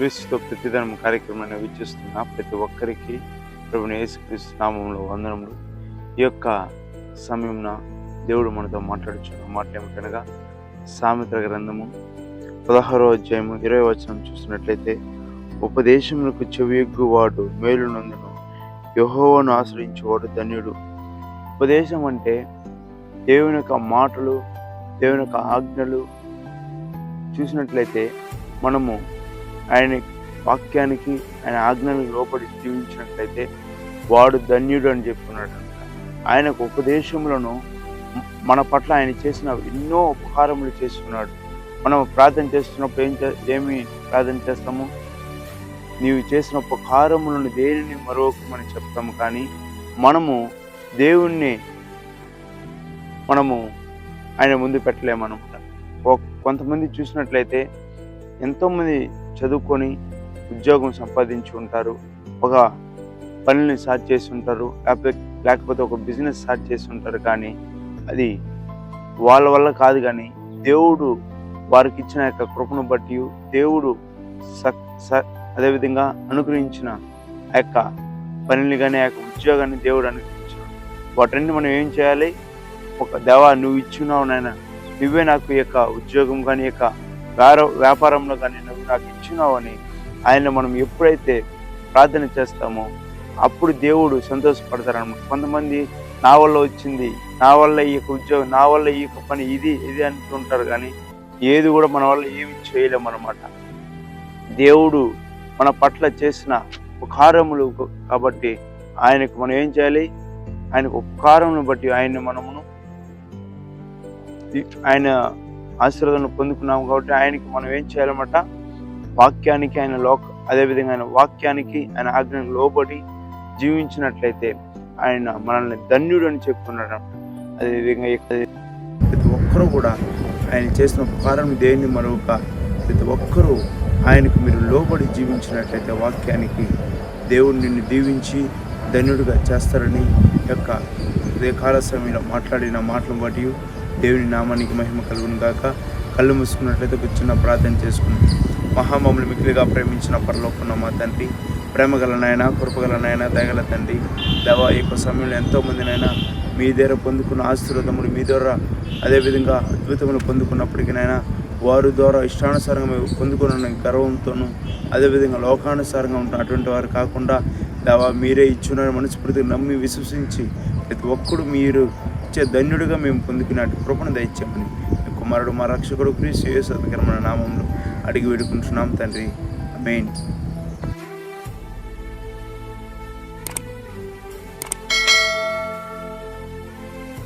క్రీస్తుతో ప్రతిదినం కార్యక్రమాన్ని వీక్షిస్తున్న ప్రతి ఒక్కరికి ప్రభుని యేసుక్రీస్తు నామంలో వందనములు. ఈ యొక్క సమయంన దేవుడు మనతో మాట్లాడుచున్న మాట ఏమిటనగా సామెత గ్రంథము పదహారో అధ్యాయము ఇరవై వచనం చూసినట్లయితే ఉపదేశములకు చెవియగ్గువాడు మేలునందును యహోవను ఆశ్రయించేవాడు ధన్యుడు. ఉపదేశం అంటే దేవుని యొక్క మాటలు దేవుని యొక్క ఆజ్ఞలు చూసినట్లయితే మనము ఆయన వాక్యానికి ఆయన ఆజ్ఞలకు లోపడి జీవించినట్లయితే వాడు ధన్యుడు అని చెప్పుకున్నాడు ఆయనకు ఉపదేశములను మన పట్ల ఆయన చేసిన ఎన్నో ఉపకారములు చేస్తున్నాడు. మనం ప్రార్థన చేస్తున్నప్పుడు ఏం చే ఏమి ప్రార్థన చేస్తాము? నీవు చేసిన ఉపకారములను దేనిని మరొకమని చెప్తాము కానీ మనము దేవుణ్ణి మనము ఆయన ముందు పెట్టలేమన్నమాట ఒక- కొంతమంది చూసినట్లయితే ఎంతోమంది చదువుకొని ఉద్యోగం సంపాదించి ఉంటారు ఒక పనిని స్టార్ట్ చేసి ఉంటారు లేకపోతే లేకపోతే ఒక బిజినెస్ స్టార్ట్ చేసి ఉంటారు కానీ అది వాళ్ళ వల్ల కాదు కానీ దేవుడు వారికి ఇచ్చిన యొక్క కృపను బట్టి దేవుడు స స అదేవిధంగా అనుగ్రహించిన ఆ యొక్క పనిని కానీ ఆ యొక్క ఉద్యోగాన్ని దేవుడు అనుగ్రహించిన. వాటిని మనం ఏం చేయాలి? ఒక దేవా నువ్వు ఇచ్చున్నావు నాయన. నువ్వే నాకు ఈ యొక్క ఉద్యోగం కానీ ఈ యొక్క వ్యాపారంలో కానీ నువ్వు నాకు ఇచ్చినావని ఆయన మనం ఎప్పుడైతే ప్రార్థన చేస్తామో అప్పుడు దేవుడు సంతోషపడతారనమాట. కొంతమంది నా వల్ల వచ్చింది నా వల్ల ఈ యొక్క ఉద్యోగం నా వల్ల ఈ యొక్క పని ఇది ఇది అంటుంటారు కానీ ఏది కూడా మన వల్ల ఏమి చేయలేము అనమాట దేవుడు మన పట్ల చేసిన ఉపకారములు కాబట్టి ఆయనకు మనం ఏం చేయాలి? ఆయనకు ఉపకారమును బట్టి ఆయన్ని మనమును ఆయన ఆశీర్వాదం పొందుకున్నాము కాబట్టి ఆయనకి మనం ఏం చేయాలన్నమాట? వాక్యానికి ఆయన లోక అదేవిధంగా ఆయన వాక్యానికి ఆయన ఆజ్ఞకు లోబడి జీవించినట్లయితే ఆయన మనల్ని ధన్యుడు అని చెప్పుకున్నాడు. అదేవిధంగా ప్రతి ఒక్కరూ కూడా ఆయన చేసిన ఉపకారం దేన్ని మరొక ప్రతి ఒక్కరూ ఆయనకు మీరు లోబడి జీవించినట్లయితే వాక్యానికి దేవుడు నిన్ను దీవించి ధన్యుడిగా చేస్తారని ఈ యొక్క ఉదయకాల సమయంలో మాట్లాడిన మాటలు బట్టి దేవుని నామానికి మహిమ కలుగును గాక. కళ్ళు మూసుకున్నట్లయితే కూర్చున్న ప్రార్థన చేసుకుని మహామములు మిక్కిలిగా ప్రేమించిన పరలోకున్న మా తండ్రి. ప్రేమగల నాయన కృపగల నాయన దయగల తండ్రి. దవా యొక్క సమయంలో ఎంతోమంది నాయన మీ దగ్గర పొందుకున్న ఆశీర్వాదములు మీ ద్వారా అదేవిధంగా అద్భుతములు పొందుకున్నప్పటికీ నాయన వారి ద్వారా ఇష్టానుసారంగా మేము పొందుకున్న గర్వంతోనూ అదేవిధంగా లోకానుసారంగా ఉంటున్న అటువంటి వారు కాకుండా దావా మీరే ఇచ్చున్నారని మనస్ఫూర్తిగా నమ్మి విశ్వసించి ప్రతి ఒక్కడు మీరు ఇచ్చే ధన్యుడిగా మేము పొందుకున్నట్టు కృపను దయచేయమని. కుమారుడు మా రక్షకుడు క్రీస్తు యేసు అధికరమైన నామంలో అడిగి వేడుకుంటున్నాం తండ్రి. మెయిన్